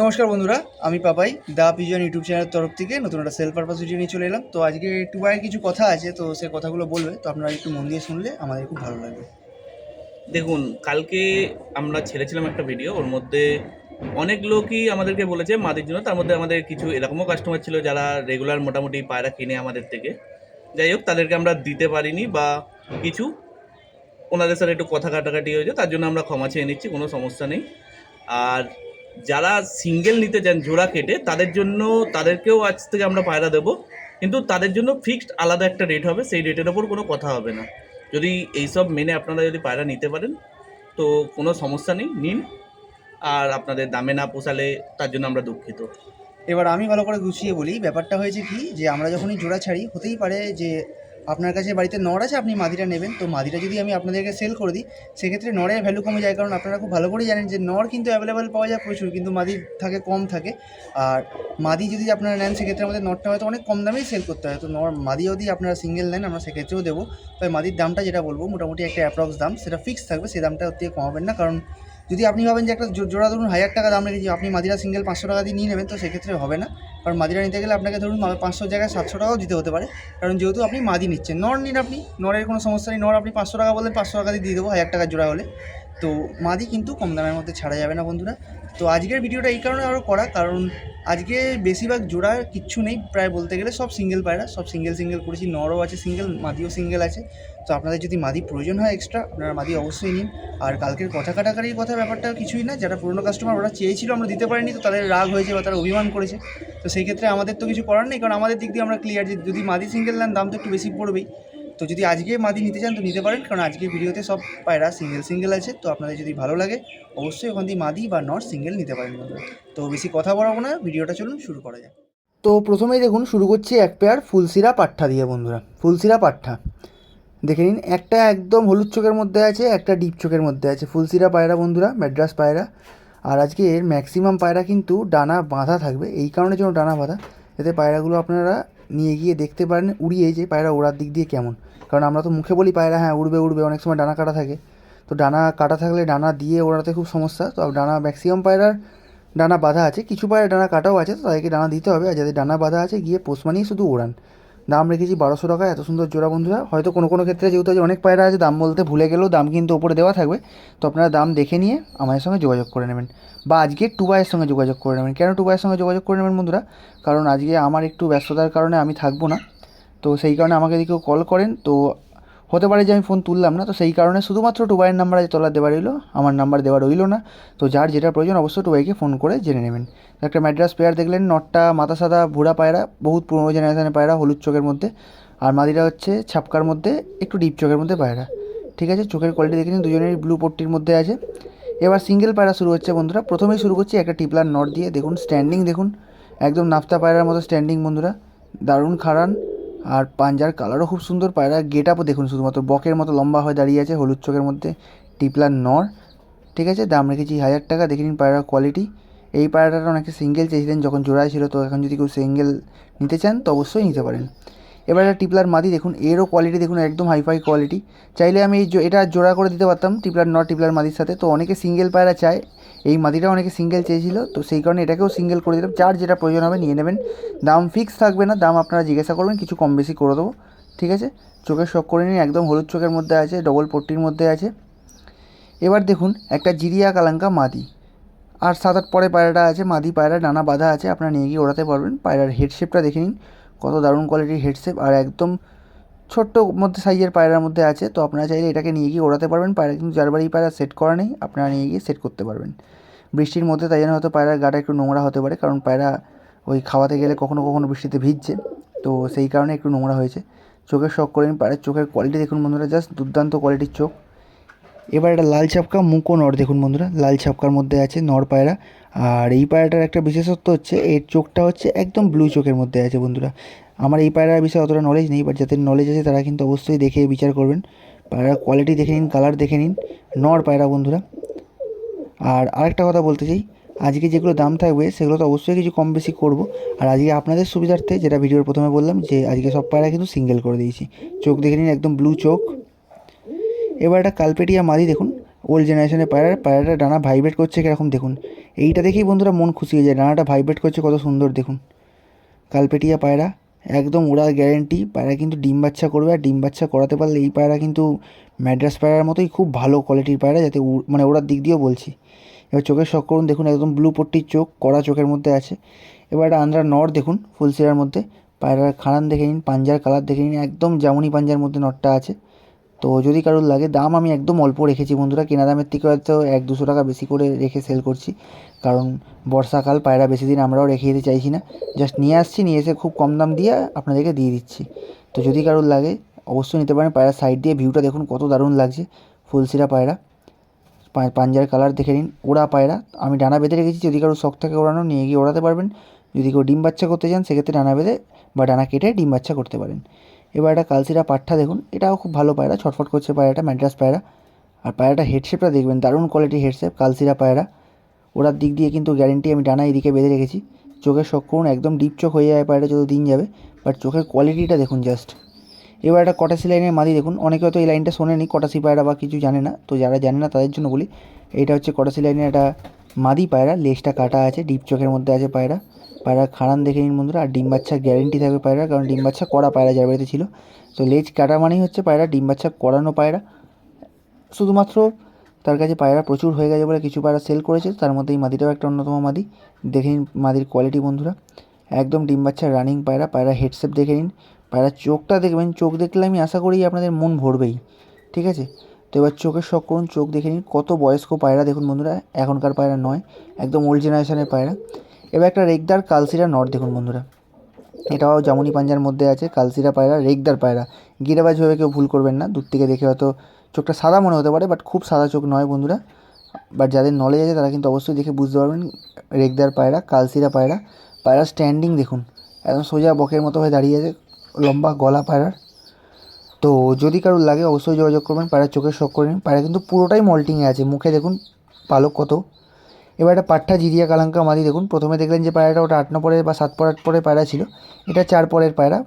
নমস্কার বন্ধুরা, আমি পাপাই, দা পিজন ইউটিউব চ্যানেলের তরফ থেকে নতুন একটা সেল পারপাস ভিডিও নিয়ে চলে এলাম। তো আজকে টুবাইয়ের কিছু কথা আছে, তো সে কথাগুলো বলবে, তো আপনারা একটু মন দিয়ে শুনলে আমাদের খুব ভালো লাগবে। দেখুন, কালকে আমরা ছেড়েছিলাম একটা ভিডিও ওর মধ্যে অনেক লোকই আমাদেরকে বলেছে মাদের জন্য, তার মধ্যে আমাদের কিছু এরকমও কাস্টমার ছিল যারা রেগুলার মোটামুটি পায়রা কিনে আমাদের থেকে। যাই হোক, তাদেরকে আমরা দিতে পারিনি বা কিছু, ওনাদের সাথে একটু কথা কাটাকাটি হয়েছে, তার জন্য আমরা ক্ষমা চেয়ে নিচ্ছি, কোনো সমস্যা নেই। আর যারা সিঙ্গেল নিতে চান, জোড়া কেটে, তাদের জন্য, তাদেরকেও আজ থেকে আমরা পায়রা দেবো। কিন্তু তাদের জন্য ফিক্সড আলাদা একটা রেট হবে, সেই রেটের ওপর কোনো কথা হবে না। যদি এইসব মেনে আপনারা যদি পায়রা নিতে পারেন, তো কোনো সমস্যা নেই, নিন। আর আপনাদের দামে না পোষালে তার জন্য আমরা দুঃখিত। এবার আমি ভালো করে গুছিয়ে বলি, ব্যাপারটা হয়েছে কি, যে আমরা যখনই জোড়া ছাড়ি, হতেই পারে যে আপনার কাছে বাড়িতে নড় আছে, আপনি মাদিটা নেবেন। তো মাদিটা যদি আমি আপনাদেরকে সেল করে দিই, সেক্ষেত্রে নড়ের ভ্যালু কমে যায়, কারণ আপনারা খুব ভালো করেই জানেন যে নড় কিন্তু অ্যাভেলেবেল পাওয়া যায় প্রচুর, কিন্তু মাদি থাকে, কম থাকে। আর মাদি যদি আপনারা নেন, সেক্ষেত্রে আমাদের নটটা হয়তো অনেক কম দামেই সেল করতে হয়। তো নর মাদি যদি আপনারা সিঙ্গেল নেন, আমরা সেক্ষেত্রেও দেবো। তবে মাদির দামটা যেটা বলব, মোটামুটি একটা অ্যাপ্রক্স দাম, সেটা ফিক্স থাকবে সেই দামটা ওর থেকে কমাবেন না, কারণ যদি আপনি ভাবেন যে একটা জোড়া ধরুন হাজার টাকা দাম রেখেছি, আপনি মাদিরা সিঙ্গেল পাঁচশো টাকা দিয়ে নিয়ে নেবেন, তো সেক্ষেত্রে হবে না। কারণ মাদিরা নিতে গেলে আপনাকে ধরুন পাঁচশো জায়গায় সাতশো টাকাও দিতে হতে পারে। কারণ যেহেতু আপনি মাদি নিচ্ছেন, নর নিন আপনি, নরের কোনো সমস্যা নেই, নর আপনি পাঁচশো টাকা বললেন, পাঁচশো টাকা দিয়ে দিয়ে দেবো, হাজার টাকার জোড়া হলে। তো মাদি কিন্তু কম দামের মধ্যে ছাড়া যাবে না বন্ধুরা। তো আজকের ভিডিওটা এই কারণে আরও করা, কারণ আজকে বেশিরভাগ জোড়া কিচ্ছু নেই, প্রায় বলতে গেলে সব সিঙ্গেল পায়রা, সব সিঙ্গেল সিঙ্গেল করেছি, নরও আছে সিঙ্গেল মাদিও সিঙ্গেল আছে, তো আপনাদের যদি মাদি প্রয়োজন হয় এক্সট্রা আপনারা মাদি অবশ্যই নিন, আর কালকের কথা কাটাকাটির কথা ব্যাপারটা কিছুই না, যারা পুরনো কাস্টমার ওরা চেয়েছিল আমরা দিতে পারিনি, তো তাদের রাগ হয়েছে বা তারা অভিমান করেছে, তো সেই ক্ষেত্রে আমাদের তো কিছু করার নেই, কারণ আমাদের দিক দিয়ে আমরা ক্লিয়ার যে যদি মাদি সিঙ্গেল নেন, দাম তো একটু বেশি পড়বেই। তো যদি আজকে মাদি নিতে চান তো নিতে পারেন, কারণ আজকে ভিডিওতে সব পায়রা সিঙ্গেল সিঙ্গেল আছে, তো আপনাদের যদি ভালো লাগে, অবশ্যই ওখান দিয়ে মাদি বা নট সিঙ্গেল নিতে পারেন তো বেশি কথা বলাবো না, ভিডিওটা চলুন শুরু করা যাক। তো প্রথমেই দেখুন, শুরু করছি এক পেয়ার ফুলসিরা পাঠা দিয়ে বন্ধুরা ফুলসিরা পাঠা দেখে নিন, একটা একদম হলুদ চোখের মধ্যে আছে, একটা ডিপ চোখের মধ্যে আছে। ফুলসিরা পায়রা বন্ধুরা, ম্যাড্রাস পায়রা। আর আজকে এর ম্যাক্সিমাম পায়রা কিন্তু ডানা বাঁধা থাকবে, এই কারণে জন্য ডানা বাঁধা। এতে পায়রাগুলো আপনারা নিয়ে গিয়ে দেখতে পারেন, উড়িয়ে যে পায়রা ওড়ার দিক দিয়ে কেমন। কারণ আমরা তো মুখে বলি পায়রা হ্যাঁ উড়বে উড়বে, অনেক সময় ডানা কাটা থাকে। তো ডানা কাটা থাকলে ডানা দিয়ে ওড়াতে খুব সমস্যা। তো ডানা ম্যাক্সিমাম পায়রার ডানা বাঁধা আছে। কিছু পায়রা ডানা কাটাও আছে, তো তাদেরকে ডানা দিতে হবে। আর যাদের ডানা বাঁধা আছে, গিয়ে পোষ মানিয়ে শুধু ওড়ান। দাম রেখেছি বারোশো টাকা, এত সুন্দর জোড়া বন্ধুরা। হয়তো কোনো কোনো ক্ষেত্রে যেহেতু অনেক পায়রা আছে, দাম বলতে ভুলে গেলেও দাম কিন্তু ওপরে দেওয়া থাকবে। তো আপনারা দাম দেখে নিয়ে আমাদের সঙ্গে যোগাযোগ করে নেবেন। বা আজকে টুবাইয়ের সঙ্গে যোগাযোগ করে নেবেন। কেন টুবাইয়ের সঙ্গে যোগাযোগ করে নেবেন বন্ধুরা? কারণ আজকে আমার একটু ব্যস্ততার কারণে আমি থাকব না। তো সেই কারণে আমাকে যদি কেউ কল করেন, তো হতে পারে যে আমি ফোন তুললাম না, তো সেই কারণে শুধুমাত্র টুবাইয়ের নাম্বার আজ তোলা দেওয়া রইল, আমার নাম্বার দেওয়া রইল না, তো যার যেটা প্রয়োজন অবশ্যই টুবাইকে ফোন করে জেনে নেবেন। একটা ম্যাড্রাস পেয়ার দেখলেন, নটটা মাথা সাদা ভুড়া পায়রা, বহুত পুরোনো জেনারেশনের পায়রা, হলুদ চোখের মধ্যে, আর মাদিরা হচ্ছে ছাপকার মধ্যে, একটু ডিপ চোখের মধ্যে পায়রা। ঠিক আছে, চোখের কোয়ালিটি দেখে নিন, দুজনেরই ব্লু পট্টির মধ্যে আছে। এবার সিঙ্গেল পায়রা শুরু হচ্ছে বন্ধুরা, প্রথমেই শুরু করছি একটা টিপলার নট দিয়ে, দেখুন স্ট্যান্ডিং দেখুন, একদম নাফতা পায়রার মতো স্ট্যান্ডিং বন্ধুরা, দারুণ খাড়ান আর পাঞ্জার কালারও খুব সুন্দর পায়রা গেট আপও দেখুন শুধুমাত্র, বকের মতো লম্বা হয়ে দাঁড়িয়ে আছে, হলুদ চোখের মধ্যে, টিপলার নর, ঠিক আছে? দাম রেখেছি হাজার টাকা, দেখে নিন পায়রার কোয়ালিটি এই পায়রাটা অনেকে সিঙ্গেল চেয়েছিলেন, যখন জোড়ায় ছিল, তো এখন যদি কেউ সিঙ্গেল নিতে চান, তো অবশ্যই নিতে পারেন। এবার একটা টিপলার মাদি দেখুন, এরও কোয়ালিটি দেখুন, একদম হাইফাই কোয়ালিটি চাইলে আমি এটা জোড়া করে দিতে পারতাম, টিপলার নট টিপলার মাদির সাথে, তো অনেকে সিঙ্গেল পায়রা চায় এই মাদিটা অনেকে সিঙ্গেল চেয়েছিল, তো সেই কারণে এটাকেও সিঙ্গেল করে দিলাম। যার যেটা প্রয়োজন হবে নিয়ে নেবেন। দাম ফিক্স থাকবে না, দাম আপনারা জিজ্ঞাসা করবেন, কিছু কম বেশি করে দেবো। ঠিক আছে? চোখের শখ করে নিন, একদম হলুদ চোখের মধ্যে আছে ডবল পট্টির মধ্যে আছে। এবার দেখুন, একটা জিরিয়া কালাঙ্কা মাদি। আর সাত আট পরে পায়রাটা আছে, মাদি পায়রা ডানা বাঁধা আছে, আপনারা নিয়ে গিয়ে ওড়াতে পারবেন। পায়রার হেডশেপটা দেখে নিন, কত দারুণ কোয়ালিটির হেডশেপ আর একদম ছোট্ট মধ্যে সাইজের পায়রার মধ্যে আছে, তো আপনারা চাইলে এটাকে নিয়ে গিয়ে ওড়াতে পারবেন। পায়রা কিন্তু যার বাড়ি পায়রা সেট করা নেই, আপনারা নিয়ে গিয়ে সেট করতে পারবেন। বৃষ্টির মধ্যে তাই জন্য হয়তো পায়রার গাটা একটু নোংরা হতে পারে, কারণ পায়রা ওই খাওয়াতে গেলে কখনো কখনো বৃষ্টিতে ভিজছে, তো সেই কারণে একটু নোংরা হয়েছে। চোখের শখ করেন পায়রার চোখের কোয়ালিটি দেখুন বন্ধুরা জাস্ট দুর্দান্ত কোয়ালিটির চোখ। এবার একটা লাল ছাপকা মুকো নর, দেখুন বন্ধুরা, লাল ছাপকার মধ্যে আছে নর পায়রা। আর এই পায়রাটার একটা বিশেষত্ব হচ্ছে, এর চোখটা হচ্ছে একদম ব্লু চোখের মধ্যে আছে বন্ধুরা। আমার এই পায়রার বিষয়ে অতটা নলেজ নেই বাট যাদের নলেজ আছে তারা কিন্তু অবশ্যই দেখে বিচার করবেন। পায়রার কোয়ালিটি দেখে নিন কালার দেখে নিন, নর পায়রা বন্ধুরা। আর আরেকটা কথা বলতে চাই, আজকে যেগুলো দাম থাকবে সেগুলো তো অবশ্যই কিছু কম বেশি করব। আর আজকে আপনাদের সুবিধার্থে, যেটা ভিডিওর প্রথমে বললাম, যে আজকে সব পায়রা কিন্তু সিঙ্গেল করে দিয়েছি। চোখ দেখে নিন, একদম ব্লু চোখ। এবার একটা কালপেটিয়া মাদি দেখুন ওল্ড জেনারেশনের পায়রা পায়রাটা ডানা ভাইব্রেট করছে কীরকম দেখুন। এইটা দেখেই বন্ধুরা মন খুশি হয়ে যায়, ডানাটা ভাইব্রেট করছে কত সুন্দর দেখুন। কালপেটিয়া পায়রা, একদম ওড়ার গ্যারেন্টি পায়রা কিন্তু ডিম বাচ্চা করবে আর ডিম বাচ্চা করাতে পারলে এই পায়রা কিন্তু ম্যাড্রাস পায়রার মতোই খুব ভালো কোয়ালিটির পায়রা, যাতে মানে ওড়ার দিক দিয়েও বলছি। এবার চোখের শখ করুন, দেখুন একদম ব্লু পট্টির চোখ, কড়া চোখের মধ্যে আছে। এবার একটা আন্দ্রা নর দেখুন ফুলসিরার মধ্যে। পায়রার খাড়ান দেখে নিন, পাঞ্জার কালার দেখে নিন, একদম জামুনি পাঞ্জার মধ্যে নটটা আছে। তো যদি কারোর লাগে, দাম আমি একদম অল্প রেখেছি বন্ধুরা। কেনা দামের থেকে হয়তো এক দুশো টাকা বেশি করে রেখে সেল করছি। কারণ বর্ষাকাল, পায়রা বেশি দিন আমরাও রেখে দিতে চাইছি না। জাস্ট নিয়ে আসছি, নিয়ে এসে খুব কম দাম দিয়ে আপনাদেরকে দিয়ে দিচ্ছি। তো যদি কারোর লাগে, অবশ্যই নিতে পারেন। পায়রার সাইড দিয়ে ভিউটা দেখুন, কত দারুণ লাগছে। ফুলসিরা পায়রা। পাঞ্জার কালার দেখে নিন। ওড়া পায়রা। আমি ডানা বেঁধে রেখেছি, যদি কারোর শখ থাকে ওড়ানো, নিয়ে গিয়ে ওড়াতে পারবেন। যদি কেউ ডিম বাচ্চা করতে চান, সেক্ষেত্রে ডানা বেঁধে বা ডানা কেটে ডিম বাচ্চা করতে পারেন। এবার একটা কালসিরা পাঠা দেখুন। এটাও খুব ভালো পায়রা, ছটফট করছে পায়রাটা ম্যাড্রাস পায়রা। আর পায়রাটা হেডশেপটা দেখবেন, দারুণ কোয়ালিটি হেডশেপ কালসিরা পায়রা। ওড়ার দিক দিয়ে কিন্তু গ্যারেন্টি আমি ডানা এদিকে বেঁধে রেখেছি। চোখের শখ করুন, একদম ডিপ চোখ হয়ে যায় পায়রাটা যত দিন যাবে বাট চোখের কোয়ালিটিটা দেখুন জাস্ট এবার একটা কটাসি লাইনের মাদি দেখুন, অনেকে হয়তো এই লাইনটা শোনেনি কটাসি পায়রা বা কিছু জানে না। তো যারা জানে না তাদের জন্য বলি, এইটা হচ্ছে কটাসি লাইনের একটা মাদি পায়রা, লেজটা কাটা আছে, ডিপ চোখের মধ্যে আছে পায়রা। পায়রা খাড়ান দেখে নিন বন্ধুরা, আর ডিম বাচ্চা গ্যারেন্টি থাকবে পায়রা কারণ ডিম বাচ্চা করা পায়রা যার বাড়িতে ছিল। তো লেজ কাটা মানেই হচ্ছে পায়রা ডিম বাচ্চা করানো পায়রা। শুধুমাত্র তার কাছে পায়রা প্রচুর হয়ে গেছে বলে কিছু পায়রা সেল করেছে, তার মধ্যে এই মাদিটাও একটা অন্যতম মাদি। দেখে নিন মাদির কোয়ালিটি বন্ধুরা। একদম ডিম বাচ্চা রানিং পায়রা পায়রা হেডসেপ দেখে নিন। পায়রার চোখটা দেখবেন, চোখ দেখলে আমি আশা করি আপনাদের মন ভরবেই। ঠিক আছে? তো এবার চোখের শখ করুন, চোখ দেখে নিন, কত বয়স্ক পায়রা দেখুন বন্ধুরা, এখনকার পায়রা নয়, একদম ওল্ড জেনারেশনের পায়রা। এবার একটা রেগদার কালসিরা নট দেখুন বন্ধুরা, এটাও জামুনি পাঞ্জার মধ্যে আছে, কালসিরা পায়রা, রেগদার পায়রা। গিরাবাজ ভেবে কেউ ভুল করবেন না, দূর থেকে দেখে হয়তো চোখটা সাদা মনে হতে পারে বাট খুব সাদা চোখ নয় বন্ধুরা। বাট যাদের নলেজ আছে, তারা কিন্তু অবশ্যই দেখে বুঝতে পারবেন, রেগদার পায়রা, কালসিরা পায়রা। পায়রা স্ট্যান্ডিং দেখুন, একদম সোজা বকের মতো হয়ে দাঁড়িয়ে আছে, লম্বা গলা পায়রার। তো যদি কারোর লাগে অবশ্যই যোগাযোগ করবেন পায়রার চোখের শখ করে নিন। পায়রা কিন্তু পুরোটাই মল্টিংয়ে আছে। মুখে দেখুন পালক কত। এবার একটা পাট্টা জিরিয়া কালাঙ্কা মাদি দেখুন। প্রথমে দেখলেন যে পায়রাটা ওটা আট পরে বা সাত পরের পরে পায়রা ছিল। এটা চার পরের পায়রা,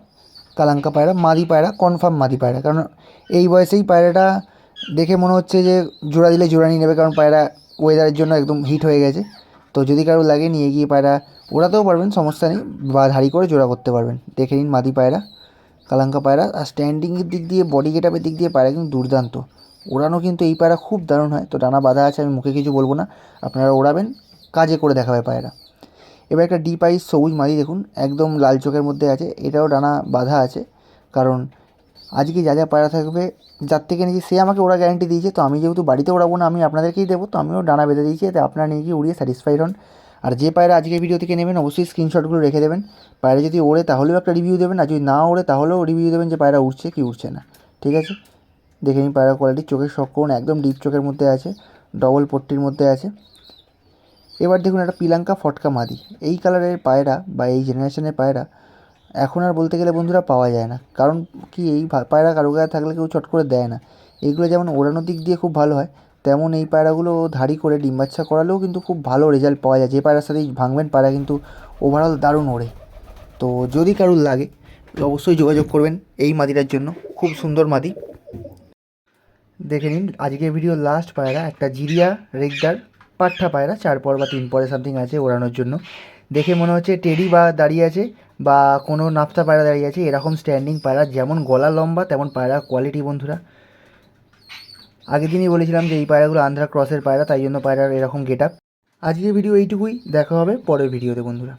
কালাঙ্কা পায়রা, মাদি পায়রা, কনফার্ম মাদি পায়রা। কারণ এই বয়সেই পায়রাটা দেখে মনে হচ্ছে যে জোড়া দিলে জোড়া নিয়ে নেবে, কারণ পায়রা ওয়েদারের জন্য একদম হিট হয়ে গেছে। তো যদি কারও লাগে নিয়ে গিয়ে পায়রা ওড়াতেও পারবেন, সমস্যা নেই। বা ধাড়ি করে জোড়া করতে পারবেন। দেখে নিন মাদি পায়রা। কালাঙ্কা পায়রা আর স্ট্যান্ডিংয়ের দিক দিয়ে বডি গেটাপের দিক দিয়ে পায়রা কিন্তু দুর্দান্ত। ওড়ানো কিন্তু এই পায়রা খুব দারুণ হয়। তো ডানা বাঁধা আছে, আমি মুখে কিছু বলব না। আপনারা ওড়াবেন, কাজে করে দেখাবে পায়রা। এবার একটা ডিপ আইস সবুজ মাদি দেখুন, একদম লাল চোখের মধ্যে আছে। এটাও ডানা বাঁধা আছে, কারণ আজকে যা যা পায়রা থাকবে, যার থেকে নিয়েছি সে আমাকে ওরা গ্যারান্টি দিয়েছে। তো আমি যেহেতু বাড়িতে ওড়াবো না, আমি আপনাদেরকেই দেবো, তো আমিও ডানা বেঁধে দিয়েছি, যাতে আপনারা নিয়ে গিয়ে উড়িয়ে স্যাটিসফাইড হন। আর যে পায়রা আজকে ভিডিও থেকে নেবেন, অবশ্যই স্ক্রিনশটগুলো রেখে দেবেন। পায়রা যদি ওড়ে, তাহলেও একটা রিভিউ দেবেন, আর যদি না ওড়ে, তাহলেও রিভিউ দেবেন যে পায়রা উঠছে কি উঠছে না। ঠিক আছে? দেখে নিন পায়রা কোয়ালিটি চোখের শখ করুন একদম ডিপ চোখের মধ্যে আছে ডবল পট্টির মধ্যে আছে। এবার দেখুন একটা পিলাঙ্কা ফটকা মাদি। এই কালারের পায়রা বা এই জেনারেশনের পায়রা এখন আর বলতে গেলে বন্ধুরা পাওয়া যায় না। কারণ কি, এই পায়রা কারও গায়ে থাকলে কেউ চট করে দেয় না। এইগুলো যেমন ওড়ানোর দিক দিয়ে খুব ভালো হয় তেমন এই পায়রাগুলো ধাড়ি করে ডিম বাচ্চা করালেও কিন্তু খুব ভালো রেজাল্ট পাওয়া যায়। যে পায়রার সাথেই ভাঙবেন, পায়রা কিন্তু ওভারঅল দারুণ ওড়ে। তো যদি কারুর লাগে, অবশ্যই যোগাযোগ করবেন এই মাদিটার জন্য। খুব সুন্দর মাদি। দেখে নিন, আজকের ভিডিও লাস্ট পায়রা, একটা জিরিয়া, রেগদার পাঠা পায়রা, চার পর বা তিন পরে সামথিং আছে ওড়ানোর জন্য। দেখে মনে হচ্ছে টেডি বা দাঁড়িয়ে আছে বা কোনো নাফতা পায়রা দাঁড়িয়ে আছে, এরকম স্ট্যান্ডিং পায়রা, যেমন গলা লম্বা, তেমন পায়রা কোয়ালিটি বন্ধুরা। আগের দিনই বলেছিলাম যে এই পায়রাগুলো আন্ধ্রা ক্রসের পায়রা, তাই জন্য পায়রার এরকম গেট আপ আজকের ভিডিও এইটুকুই, দেখা হবে পরের ভিডিওতে বন্ধুরা।